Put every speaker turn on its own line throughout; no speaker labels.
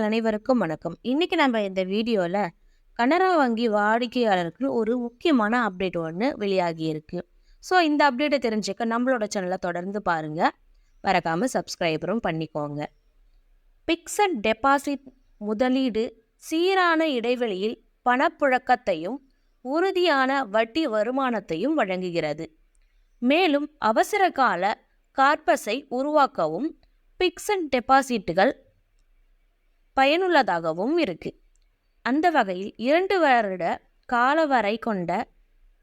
அனைவருக்கும் வணக்கம். இன்னைக்கு நம்ம இந்த வீடியோவில் கனரா வங்கி வாடிக்கையாளருக்கு ஒரு முக்கியமான அப்டேட் ஒன்று வெளியாகி இருக்கு. ஸோ இந்த அப்டேட்டை தெரிஞ்சுக்க நம்மளோட சேனலை தொடர்ந்து பாருங்க. மறக்காமல் சப்ஸ்கிரைபரும் பண்ணிக்கோங்க. பிக்சட் டெபாசிட் முதலீடு சீரான இடைவெளியில் பணப்புழக்கத்தையும் உறுதியான வட்டி வருமானத்தையும் வழங்குகிறது. மேலும் அவசர கால கார்பஸை உருவாக்கவும் பிக்சட் டெபாசிட்டுகள் பயனுள்ளதாகவும் இருக்குது அந்த வகையில் இரண்டு வருட காலவரை கொண்ட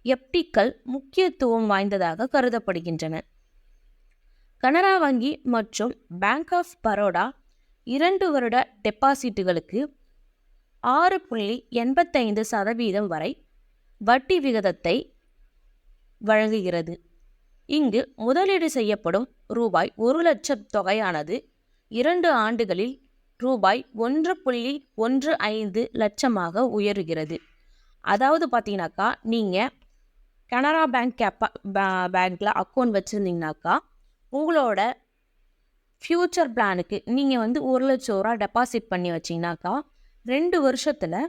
எப்டிக்கள் முக்கியத்துவம் வாய்ந்ததாக கருதப்படுகின்றன. கனரா வங்கி மற்றும் பேங்க் ஆஃப் பரோடா இரண்டு வருட டெபாசிட்டுகளுக்கு ஆறு புள்ளி எண்பத்தைந்து சதவீதம் வரை வட்டி விகிதத்தை வழங்குகிறது. இங்கு முதலீடு செய்யப்படும் ரூபாய் ஒரு லட்சம் தொகையானது இரண்டு ஆண்டுகளில் ரூபாய் ஒன்று புள்ளி ஒன்று ஐந்து லட்சமாக உயருகிறது. அதாவது பார்த்தீங்கன்னாக்கா நீங்கள் கனரா பேங்க் கேப்பா பேங்க்கில் அக்கௌண்ட் வச்சுருந்தீங்கனாக்கா உங்களோட ஃப்யூச்சர் பிளானுக்கு நீங்கள் வந்து ஒரு லட்சம் ரூபா டெபாசிட் பண்ணி வச்சிங்கனாக்கா ரெண்டு வருஷத்தில்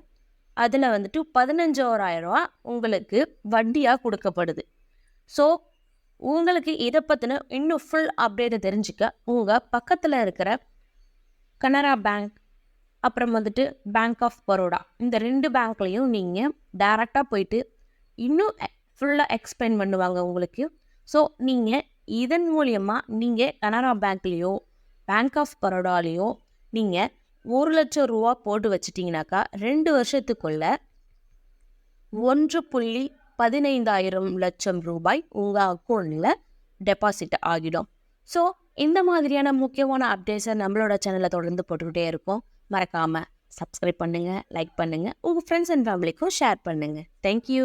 அதில் வந்துட்டு பதினஞ்சோராயிரரூவா உங்களுக்கு வட்டியாக கொடுக்கப்படுது. ஸோ உங்களுக்கு இதை பற்றின இன்னும் ஃபுல் அப்டேட்டை தெரிஞ்சுக்க உங்கள் பக்கத்தில் இருக்கிற கனரா பேங்க் அப்புறம் வந்துட்டு பேங்க் ஆஃப் பரோடா இந்த ரெண்டு பேங்க்லேயும் நீங்கள் டைரெக்டாக போயிட்டு இன்னும் ஃபுல்லாக எக்ஸ்பிளைன் பண்ணுவாங்க உங்களுக்கு. ஸோ நீங்கள் இதன் மூலியமாக நீங்கள் கனரா பேங்க்லேயோ பேங்க் ஆஃப் பரோடாலேயோ நீங்கள் ஒரு லட்சம் ரூபா போட்டு வச்சிட்டிங்கனாக்கா ரெண்டு வருஷத்துக்குள்ள ஒன்று புள்ளி பதினைந்தாயிரம் லட்சம் ரூபாய் உங்கள் அக்கௌண்ட்டில் டெபாசிட் ஆகிடும். ஸோ இந்த மாதிரியான முக்கியமான அப்டேட்ஸை நம்மளோட சேனலில் தொடர்ந்து போட்டுக்கிட்டே இருக்கோம் மறக்காமல் சப்ஸ்கிரைப் பண்ணுங்கள் லைக் பண்ணுங்கள் உங்கள் ஃப்ரெண்ட்ஸ் அண்ட் ஃபேமிலிக்கும் ஷேர் பண்ணுங்கள் தேங்க்யூ